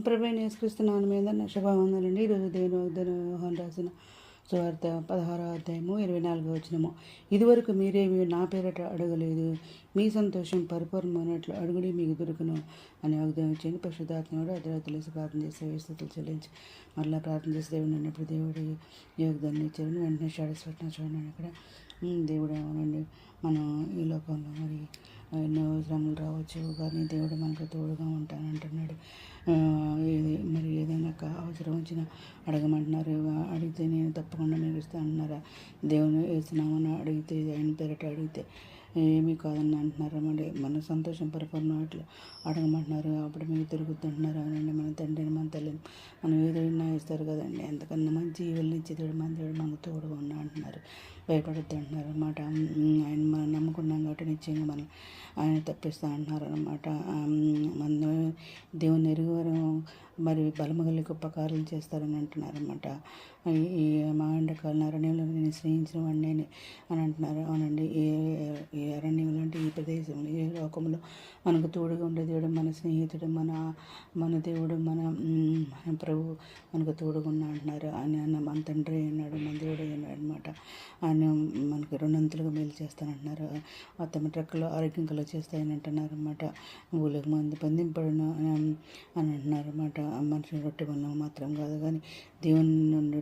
ప్రభుని నేస్కరిస్తున్నాను మీద నా శుభవందనండి ఈరోజు దేవుని వాగ్దానం రాసిన సువార్త పదహారో అధ్యాయము ఇరవై నాలుగో వచ్చినము ఇదివరకు మీరేమి నా పేరట అడగలేదు. మీ సంతోషం పరిపూర్ణమైనట్లు అడుగుడి మీకు దొరుకును అని వాగ్దానం ఇచ్చింది. పరిశుద్ధాత్మడు అద్దరు తెలిసి ప్రార్థన చేసి వేస్తుతులు చెల్లించి మరలా ప్రార్థన చేసి దేవుడు అన్నప్పుడు దేవుడు యోగదాన్ని ఇచ్చారు వెంటనే సాటిస్ఫాక్షన్ చూడండి అక్కడ. దేవుడు ఏమోనండి. మనం ఈ లోకంలో మరి ఎన్నో శ్రమలు రావచ్చు కానీ దేవుడు మనకు తోడుగా ఉంటానంటున్నాడు. ఏది మరి ఏదైనా అవసరం వచ్చినా అడగమంటున్నారు. అడిగితే నేను తప్పకుండా మీకు ఇస్తాను అంటున్నారా దేవుని వేస్తున్నామని అడిగితే ఆయన పేరిట అడిగితే ఏమీ కాదని అంటున్నారు? మరి మన సంతోషం పరిపూర్ణట్లు అడగమంటున్నారు. అప్పుడు మీకు తిరుగుతుంటున్నారు అవునండి మన తండ్రిని మన తల్లిని మనం ఏదైనా ఇస్తారు కదండి. ఎంతకన్నా మంచి వెళ్ళించి దేవుడు మన దేవుడు మనకు తోడుగా ఉన్నా అంటున్నారు. భయపడద్దు అంటున్నారు అనమాట ఆయన మనం నమ్ముకున్నాం కాబట్టి నిశ్చయంగా మనం ఆయన తప్పిస్తా అంటున్నారు అనమాట మన దేవుని ఎరుగువారు మరి బలమగలి గొప్ప కార్యం చేస్తారని అంటున్నారనమాట ఈ మా ఎండకాలం అరణ్యంలో నేను స్నేహించిన వాడిని అని అంటున్నారు. అవునండి ఏ ఈ అరణ్యంలో అంటే ఈ ప్రదేశంలో ఏ లోకంలో మనకు తోడుగా ఉండే దేవుడు మన స్నేహితుడు మన మన దేవుడు మన మన ప్రభు మనకు తోడుగా ఉన్నా అంటున్నారు. ఆయన మన తండ్రి అన్నాడు మన దేవుడు అన్నాడు అనమాట ఆయన మనకి రెండంతులుగా మేలు చేస్తానంటున్నారు. తమ ట్రక్కులు ఆరోగ్యం కల చేస్తాయని అంటున్నారు అనమాట ఊళ్ళకి మంది బంధింపడను అని అంటున్నారు అనమాట మనిషిని రొట్టె వల్ల మాత్రం కాదు కానీ దేవుని నుండి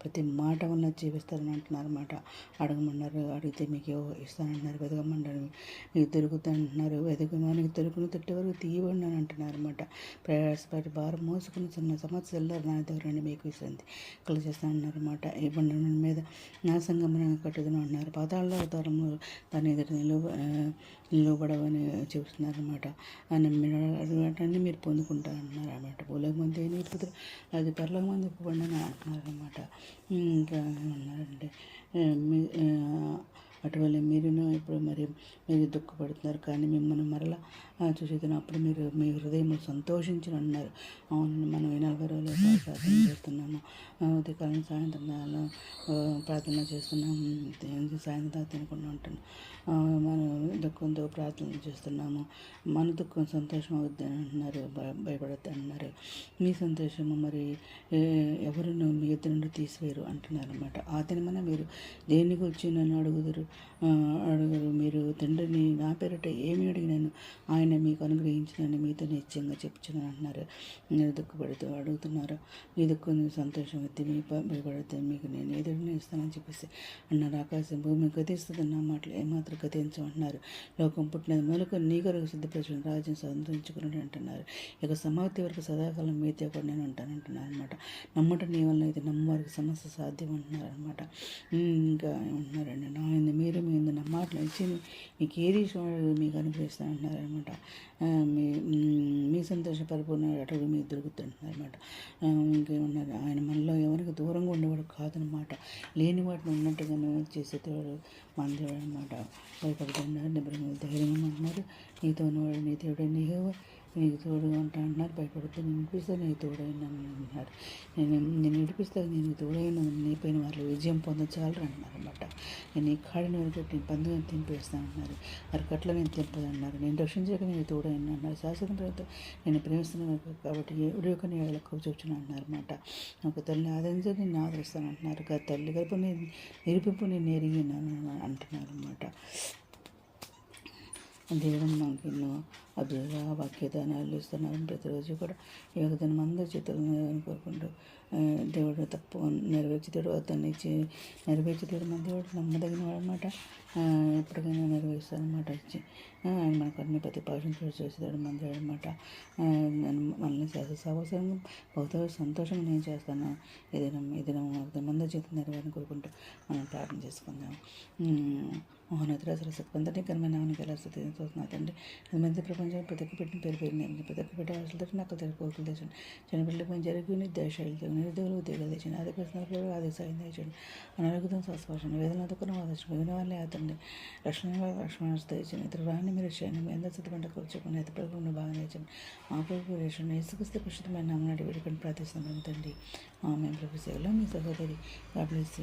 ప్రతి మాట వల్ల జీవిస్తారని అంటున్నారు అనమాట అడగమన్నారు అడిగితే మీకు ఇస్తానంటున్నారు. వెతకమన్నారు మీకు దొరుకుతానంటున్నారు వెతకమానికి మనకి దొరుకుని తట్టే వరకు తీయబడి అని అంటున్నారు అనమాట ప్రయాసపడి భారం మోసుకుని చిన్న సమస్యలు నా దగ్గర మీకు ఇస్తుంది కలు చేస్తానన్నారు అనమాట ఈ బండి మీద నా గమనంగా కట్టుకుని అంటున్నారు పాతాళ్ళ అవతారము దాని ఎదురు నిలువ నిలువబడవని చూస్తున్నారు అనమాట అన్ని మీరు పొందుకుంటారన్నారు అనమాట భూలోక మంది నేర్పుతారు అది పర్లోక మంది పండుగ అంటున్నారు అనమాట ఇంకా ఏమన్నారంటే అటువల్ల మీరును ఇప్పుడు మరి మీరు దుఃఖపడుతున్నారు. కానీ మిమ్మల్ని మరలా చూసేదినప్పుడు మీరు మీ హృదయం సంతోషించిన అన్నారు అవును మనం ఈ నలభై రోజులు చేస్తున్నాము. ఉదయకాలం సాయంత్రం ప్రార్థన చేస్తున్నాము. సాయంత్రం తినకుండా ఉంటున్నాం మనం దుఃఖంతో ప్రార్థన చేస్తున్నాము. మన దుఃఖం సంతోషం అవుద్ది అంటున్నారు భయపడద్దు అంటున్నారు. మీ సంతోషము మరి ఎవరును మీ ఇద్దరు నుండి తీసివేరు అంటున్నారు అనమాట ఆ తినమన మీరు దేని గురించి నన్ను అడుగుదురు? అడుగురు మీరు తండ్రిని నా పేరిట ఏమి అడిగినాను? ఆయన మీకు అనుగ్రహించినని మీతో నిశ్చయంగా చెప్తున్నాను అంటున్నారు. మీరు దుఃఖపడుతూ అడుగుతున్నారు. మీ దుఃఖం సంతోషం ఎత్తి మీ భయపడితే మీకు నేను ఏదో ఇస్తానని చెప్పేసి అన్నారు ఆకాశం భూమి గతిస్తుందన్న మాటలు ఏమాత్రం గతించమంటున్నారు. లోకం పుట్టినది మొదలుకొని నీ కొరకు సిద్ధపరిచిన రాజ్యం సంతరించుకుని అంటున్నారు. ఇక సమాప్తి వరకు సదాకాలం మీతో కూడా నేను ఉంటానంటున్నారు అనమాట నమ్మట నీ వల్ల అయితే నమ్మవారికి సమస్య సాధ్యం అంటున్నారు అనమాట ఇంకా ఏమంటున్నారండి? నా మీరు మీ నా మాటలు ఇచ్చి మీకు ఏది మీకు అనుగ్రహిస్తానంటున్నారు అనమాట మీ మీ సంతోష పరిపూర్ణ అటుగా మీకు దొరుకుతుంటున్నారు అనమాట ఇంకేమన్నారు ఆయన మనలో ఎవరికి దూరంగా ఉండేవాడు కాదనమాట లేని వాటిని ఉన్నట్టుగానే చేసేవాడు మన దేవుడు అనమాట భయపడుతున్నారు నిబ్రహ్మ ధైర్యం అంటున్నారు నీతో ఉన్నవాడు నీ దేవుడు నీ నీకు తోడుగా ఉంటా అంటున్నారు. భయపడుతూ నేను వినిపిస్తే నేను తోడైనాను అంటున్నారు. నేను నేను విడిపిస్తే నేను తోడైన నీపైన వాళ్ళు విజయం పొందచాలరు అంటున్నారు అనమాట నేను ఈ కాడిని వరకు నేను పందుగా తింపేస్తాను అన్నారు. అరకట్ల నేను తింపదన్నారు. నేను రక్షించక నేను తోడైనా అన్నారు. శాశ్వత ప్రభుత్వం నేను ప్రేమిస్తున్నాను కాబట్టి ఎవరి యొక్క నేను ఎక్కువ చూచిన అంటున్నారు అనమాట ఒక తల్లిని ఆదరించి నేను ఆదరిస్తాను అంటున్నారు. తల్లి గర్భం నిరూపింపు నేను ఎరిగినాను అంటున్నారు అనమాట దేవుడు మనకి ఎన్నో అద్భుత వాక్యదానాలు ఇస్తున్నారు ప్రతిరోజు కూడా ఈ యొక్క దినం అందరి చేతులను కోరుకుంటూ దేవుడు తప్పు నెరవేర్చుతాడు అతన్ని ఇచ్చి నెరవేర్చుతాడు మన దేవుడు నమ్మదగిన వాడు అనమాట ఎప్పటికైనా నెరవేరుస్తారనమాట అనమాట ఆయన మనకు అన్ని ప్రతి పాఠం చేస్తాడు మన దేవుడు అనమాట మనల్ని శాస్త్ర సహవాసంగా బహుత సంతోషంగా నేను చేస్తాను. ఏదైనా ఏదైనా మంది చేతులు నెరవేరని కోరుకుంటూ మనం ప్రార్థన చేసుకుందాం. మహోన్నతుల సరస్వతి అందరినీ కనమైన నామని ఎలా తండ్రి అది మంచి ప్రపంచం ప్రతి పెట్టిన పేరు పేరు నేను ప్రతి ఒక్క పెట్టే ఆశలతో నాకు దగ్గర కోరికలు తెచ్చండి చిన్నపిల్లల మంచి జరిగి నిర్దేశాలు నిరుద్యోగులు ఉద్యోగాలు తెచ్చండి ఆది ప్రశ్నలు ఆది తెచ్చండి అనారోగ్యం స్వస్పర్శన వేదన దుఃఖం ఆదర్శం వేదన వాళ్ళే అతండి రక్షణ లక్ష్మణ తెచ్చండి ఇతర రాణి మీరు చేయండి. మీ అందరి స్థితి పంట కూర్చోకుండా ఇతర ప్రభుత్వం బాగా నేర్చండి మా ప్రభు రేషన్ ఇసుకొస్తే ప్రస్తుతమైన నామనాటి వేడుకొని ప్రార్థిస్తున్నాం తండ్రి. మేము ప్రభు సేవలో మీ సహోదరి. God bless